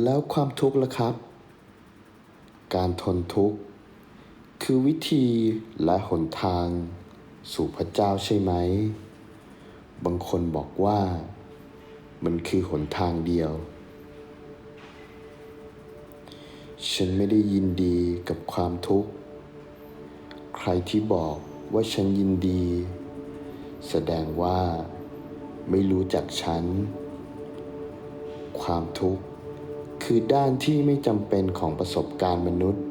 แล้วความทุกข์ล่ะครับ การทนทุกข์ คือวิธีและหนทาง สู่พระเจ้าใช่ไหม บางคนบอกว่า มันคือหนทางเดียว ฉันไม่ได้ยินดีกับความทุกข์ ใครที่บอกว่าฉันยินดี แสดงว่า ไม่รู้จักฉัน ความทุกข์ คือด้านที่ไม่จำเป็นของประสบการณ์มนุษย์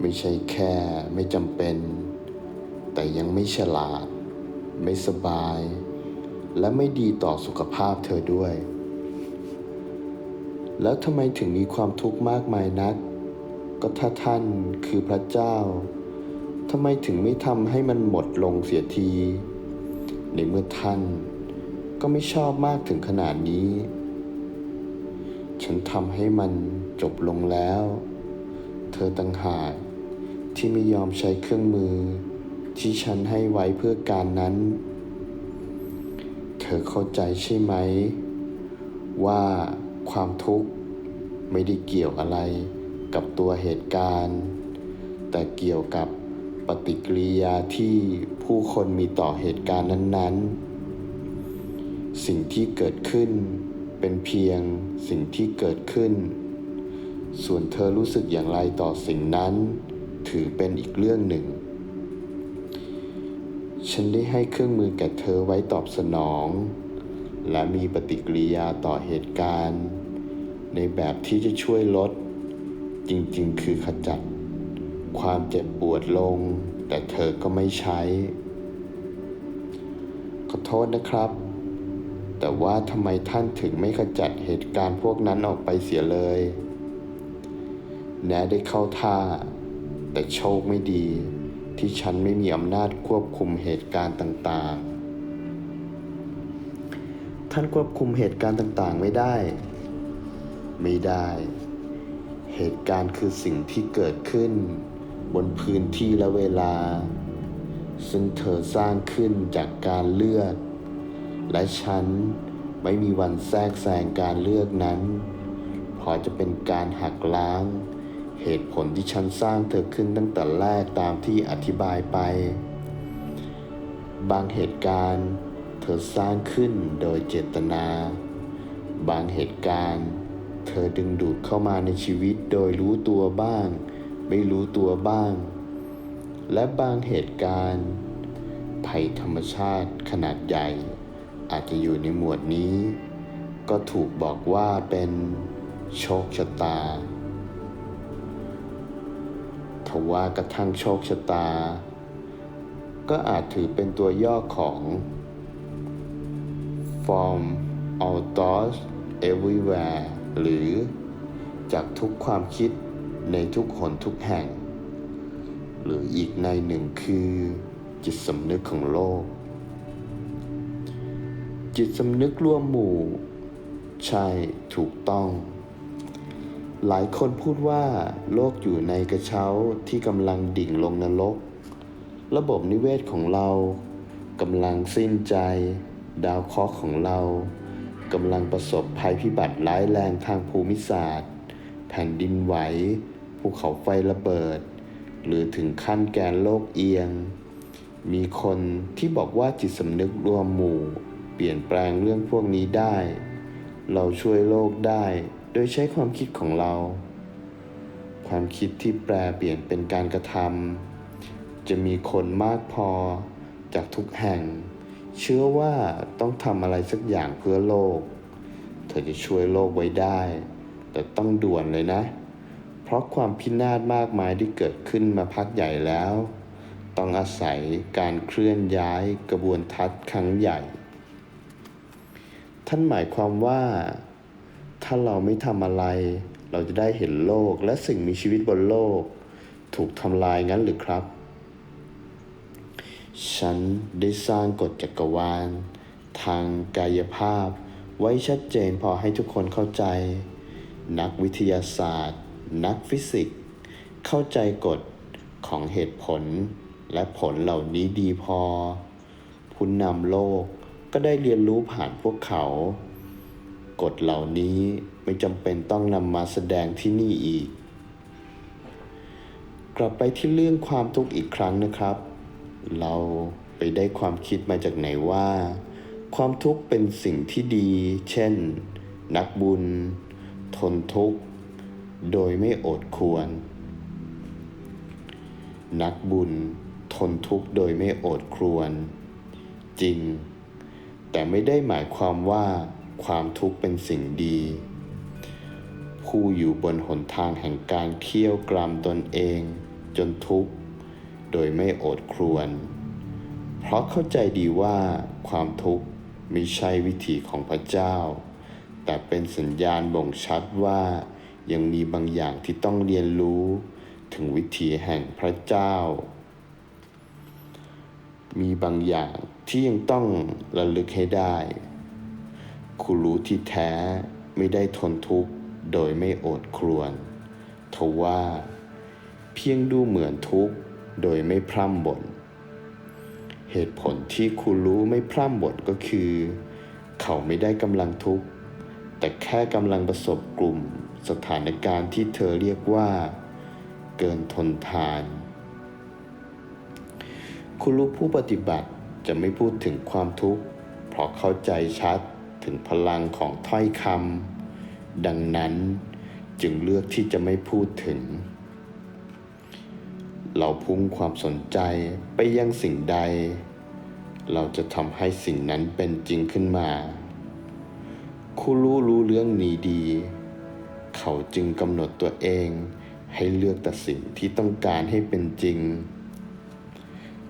ไม่ใช่แค่ไม่จำเป็น แต่ยังไม่ฉลาด ไม่สบาย และไม่ดีต่อสุขภาพเธอด้วย แล้วทำไมถึงมีความทุกข์มากมายนัก ก็ถ้าท่านคือพระเจ้าทำไมถึงไม่ทำให้มันหมดลงเสียที ในเมื่อท่านก็ไม่ชอบมากถึงขนาดนี้ ฉันทำให้มันจบลงแล้ว เธอต่างหากที่ไม่ยอมใช้เครื่องมือ ที่ฉันให้ไว้เพื่อการนั้น เธอเข้าใจใช่ไหม ว่าความทุกข์ไม่ได้เกี่ยวอะไรกับตัวเหตุการณ์ แต่เกี่ยวกับปฏิกิริยาที่ผู้คนมีต่อเหตุการณ์นั้น ๆ สิ่งที่เกิดขึ้น เป็นเพียงสิ่งที่เกิดขึ้น ส่วนเธอรู้สึกอย่างไรต่อสิ่งนั้น ถือเป็นอีกเรื่องหนึ่ง ฉันได้ให้เครื่องมือแก่เธอไว้ตอบสนอง และมีปฏิกิริยาต่อเหตุการณ์ ในแบบที่จะช่วยลด จริงๆ คือขจัด ความเจ็บปวดลง แต่เธอก็ไม่ใช้ ขอโทษนะครับ แต่ว่าทำไมท่านถึงไม่ขจัดเหตุการณ์พวกนั้นออกไปเสียเลย แน่ได้เข้าท่า แต่โชคไม่ดี ที่ฉันไม่มีอำนาจควบคุมเหตุการณ์ต่างๆ ท่านควบคุมเหตุการณ์ต่างๆ ไม่ได้ ไม่ได้ เหตุการณ์คือสิ่งที่เกิดขึ้น บนพื้นที่และเวลา ซึ่งเธอสร้างขึ้นจากการเลือก และฉันไม่มีวันแทรกแซงการเลือกนั้นเพราะจะเป็นการหักล้าง เหตุผลที่ฉันสร้างเธอขึ้นตั้งแต่แรกตามที่อธิบายไป บางเหตุการณ์ เธอสร้างขึ้นโดยเจตนา บางเหตุการณ์ เธอดึงดูดเข้ามาในชีวิตโดยรู้ตัวบ้าง ไม่รู้ตัวบ้าง และบางเหตุการณ์ภัยธรรมชาติขนาดใหญ่ อาจจะอยู่ในหมวดนี้ ก็ถูกบอกว่าเป็นโชคชะตาทว่ากระทั่งโชคชะตา ก็อาจถือเป็นตัวย่อของ from outdoors everywhere หรือจากทุกความคิดในทุกหนทุกแห่ง หรืออีกในหนึ่งคือจิตสำนึกของโลก จิตสำนึกร่วมหมู่ ใช่ถูกต้อง หลายคนพูดว่าโลกอยู่ในกระเช้าที่กำลังดิ่งลงนรก ระบบนิเวศของเรากำลังสิ้นใจ ดาวเคราะห์ของเรากำลังประสบภัยพิบัติร้ายแรงทางภูมิศาสตร์ แผ่นดินไหว ภูเขาไฟระเบิด หรือถึงขั้นแกนโลกเอียง มีคนที่บอกว่าจิตสำนึกรวมหมู่ เปลี่ยนแปลงเรื่องพวกนี้ได้ เราช่วยโลกได้โดยใช้ความคิดของเรา ความคิดที่แปลเปลี่ยนเป็นการกระทำจะมีคนมากพอจากทุกแห่ง เชื่อว่าต้องทำอะไรสักอย่างเพื่อโลก เธอจะช่วยโลกไว้ได้ แต่ต้องด่วนเลยนะ เพราะความพินาศมากมายที่เกิดขึ้นมาพักใหญ่แล้ว ต้องอาศัยการเคลื่อนย้ายกระบวนทัศน์ครั้งใหญ่ ท่านหมายความว่า ถ้าเราไม่ทำอะไร เราจะได้เห็นโลกและสิ่งมีชีวิตบนโลก ถูกทำลายงั้นหรือครับ ฉันได้สร้างกฎจักรวาล ทางกายภาพ ไว้ชัดเจนพอให้ทุกคนเข้าใจ นักวิทยาศาสตร์ นักฟิสิกส์ เข้าใจกฎของเหตุผลและผลเหล่านี้ดีพอผู้นำโลก ก็ได้เรียนรู้ผ่านพวกเขา กฎเหล่านี้ไม่จำเป็นต้องนำมาแสดงที่นี่อีก กลับไปที่เรื่องความทุกข์อีกครั้งนะครับ เราไปได้ความคิดมาจากไหนว่า ความทุกข์เป็นสิ่งที่ดี เช่น นักบุญ ทนทุกข์ โดยไม่อดควร นักบุญทนทุกข์โดยไม่อดครวญจริง แต่ไม่ได้หมายความว่าความทุกข์เป็นสิ่งดี ผู้อยู่บนหนทางแห่งการเคี่ยวกรามตนเองจนทุกข์ โดยไม่โอดครวญเพราะเข้าใจดีว่าความทุกข์ไม่ใช่วิถีของพระเจ้า แต่เป็นสัญญาณบ่งชัดว่ายังมีบางอย่างที่ต้องเรียนรู้ ถึงวิถีแห่งพระเจ้า มีบางอย่างที่ยังต้องระลึกให้ได้คุรู้ที่แท้ไม่ได้ทนทุกข์โดยไม่โอดครวญทว่า เพียงดูเหมือนทุกข์โดยไม่พร่ำบ่นเหตุผลที่คุรู้ไม่พร่ำบ่นก็คือ เขาไม่ได้กำลังทุกข์ แต่แค่กำลังประสบกลุ่มสถานการณ์ที่เธอเรียกว่า เกินทนทาน คุณรู้ผู้ปฏิบัติจะไม่พูดถึงความทุกข์ เพราะเข้าใจชัดถึงพลังของถ้อยคำดังนั้นจึงเลือกที่จะไม่พูดถึง เราพุ่งความสนใจไปยังสิ่งใด เราจะทำให้สิ่งนั้นเป็นจริงขึ้นมา คุรู้รู้เรื่องนี้ดี เขาจึงกำหนดตัวเองให้เลือกแต่สิ่งที่ต้องการให้เป็นจริง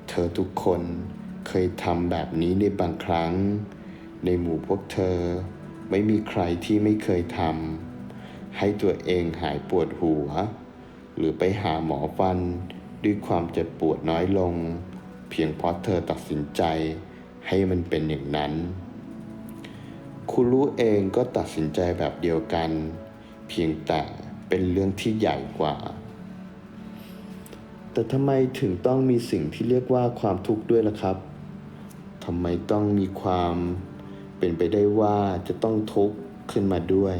เธอทุกคนเคยทำแบบนี้ในบางครั้ง ในหมู่พวกเธอ ไม่มีใครที่ไม่เคยทำให้ตัวเองหายปวดหัว หรือไปหาหมอฟันด้วยความเจ็บปวดน้อยลง เพียงเพราะเธอตัดสินใจให้มันเป็นอย่างนั้น คุณรู้เองก็ตัดสินใจแบบเดียวกัน เพียงแต่เป็นเรื่องที่ใหญ่กว่า แต่ทำไมถึงต้องมีสิ่งที่เรียกว่าความทุกข์ด้วยล่ะครับทำไมต้องมีความเป็นไปได้ว่าจะต้องทุกข์ขึ้นมาด้วย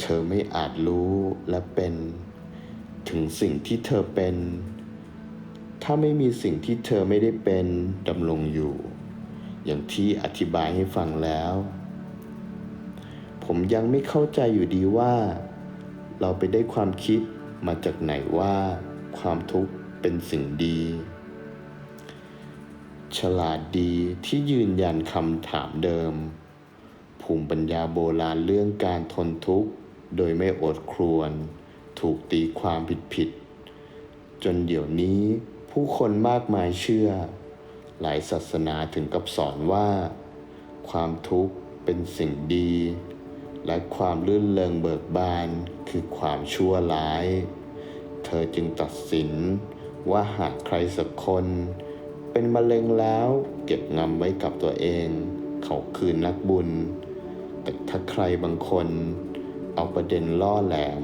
เธอไม่อาจรู้และเป็น ถึงสิ่งที่เธอเป็น ถ้าไม่มีสิ่งที่เธอไม่ได้เป็นดำรงอยู่ อย่างที่อธิบายให้ฟังแล้ว ผมยังไม่เข้าใจอยู่ดีว่า เราไปได้ความคิดมาจากไหนว่า ความทุกข์เป็นสิ่งดี ฉลาดดีที่ยืนยันคำถามเดิม ภูมิปัญญาโบราณเรื่องการทนทุกข์ โดยไม่อดครวญถูกตีความผิดๆจนเดี๋ยวนี้ผู้คนมากมายเชื่อ หลายศาสนาถึงกับสอนว่า ความทุกข์เป็นสิ่งดีและความลื่นเริงเบิกบานคือความชั่วร้าย เธอจึงตัดสินว่าหากใครสักคน เป็นมะเร็งแล้วเก็บงำไว้กับตัวเอง เขาคือนักบุญ แต่ถ้าใครบางคน เอาประเด็นล่อแหลม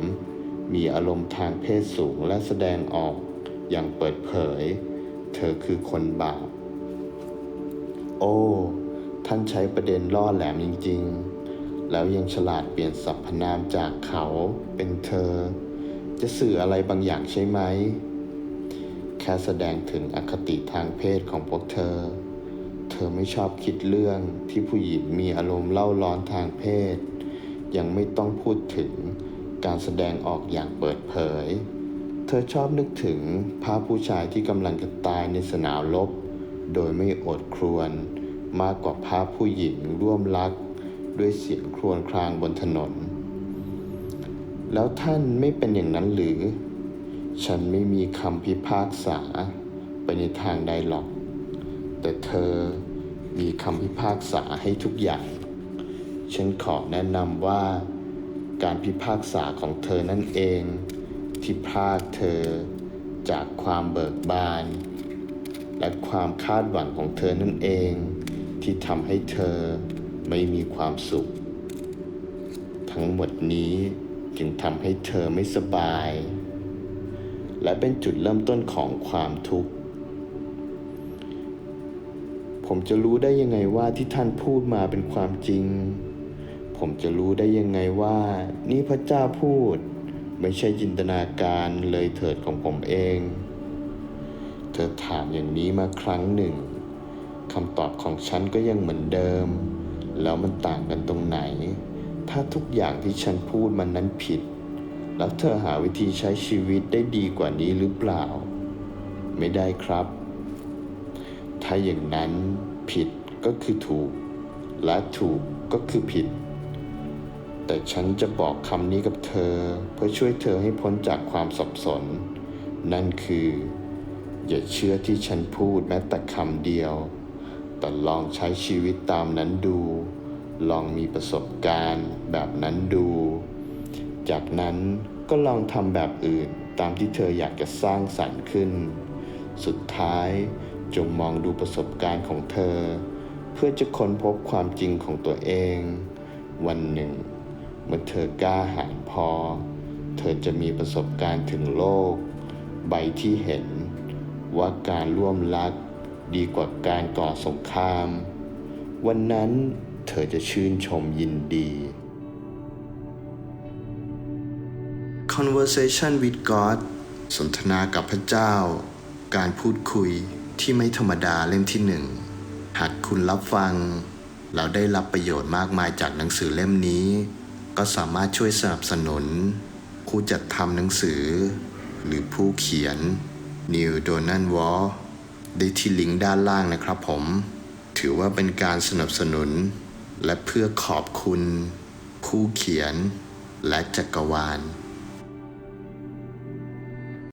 มีอารมณ์ทางเพศสูงและแสดงออกอย่างเปิดเผย เธอคือคนบาป โอ้ ท่านใช้ประเด็นล่อแหลมจริง ๆ แล้วยังฉลาดเปลี่ยนสรรพนามจากเขาเป็นเธอ จะสื่ออะไรบางอย่างใช่ไหม แค่แสดงถึงอคติทางเพศของพวกเธอ เธอไม่ชอบคิดเรื่องที่ผู้หญิงมีอารมณ์เล่าร้อนทางเพศ ยังไม่ต้องพูดถึงการแสดงออกอย่างเปิดเผย เธอชอบนึกถึงภาพผู้ชายที่กำลังจะตายในสนามรบโดยไม่อดครวญมากกว่าภาพผู้หญิงร่วมรัก ด้วยเสียงครวญครางบนถนน แล้วท่านไม่เป็นอย่างนั้นหรือ ฉันไม่มีคำพิพากษาไปในทางใดหรอก แต่เธอมีคำพิพากษาให้ทุกอย่าง ฉันขอแนะนำว่า การพิพากษาของเธอนั่นเอง ที่พรากเธอจากความเบิกบาน และความคาดหวังของเธอนั่นเอง ที่ทำให้เธอไม่มีความสุข ทั้งหมดนี้ จึงทำให้เธอไม่สบาย และเป็นจุดเริ่มต้นของความทุกข์ ผมจะรู้ได้ยังไงว่าที่ท่านพูดมาเป็นความจริง ผมจะรู้ได้ยังไงว่า นี่พระเจ้าพูด ไม่ใช่จินตนาการเลยเถิดของผมเอง เธอถามอย่างนี้มาครั้งหนึ่งคำตอบของฉันก็ยังเหมือนเดิม แล้วมันต่างกันตรงไหน ถ้าทุกอย่างที่ฉันพูดมันนั้นผิด แล้วเธอหาวิธีใช้ชีวิตได้ดีกว่านี้หรือเปล่า ไม่ได้ครับ ถ้าอย่างนั้นผิดก็คือถูก และถูกก็คือผิด แต่ฉันจะบอกคำนี้กับเธอ เพื่อช่วยเธอให้พ้นจากความสับสน นั่นคือ อย่าเชื่อที่ฉันพูดแม้แต่คำเดียว แต่ลองใช้ชีวิตตามนั้นดู ลองมีประสบการณ์แบบนั้นดู จากนั้นก็ลองทำแบบอื่นตามที่เธออยากจะสร้างสรรค์ขึ้น สุดท้ายจงมองดูประสบการณ์ของเธอ เพื่อจะค้นพบความจริงของตัวเอง วันหนึ่ง เมื่อเธอกล้าหาญพอ เธอจะมีประสบการณ์ถึงโลก ใบที่เห็นว่าการร่วมรักดีกว่าการก่อสงคราม วันนั้น เธอจะชื่นชมยินดี Conversation with God สนทนากับพระเจ้า การพูดคุยที่ไม่ธรรมดาเล่มที่หนึ่ง หากคุณรับฟัง เราได้รับประโยชน์มากมายจากหนังสือเล่มนี้ ก็สามารถช่วยสนับสนุนผู้จัดทำหนังสือ หรือผู้เขียน Neil Donald w a l ได้ที่ลิงก์ด้านล่างนะครับผม ถือว่าเป็นการสนับสนุน และเพื่อขอบคุณ ผู้เขียนและจักรวาล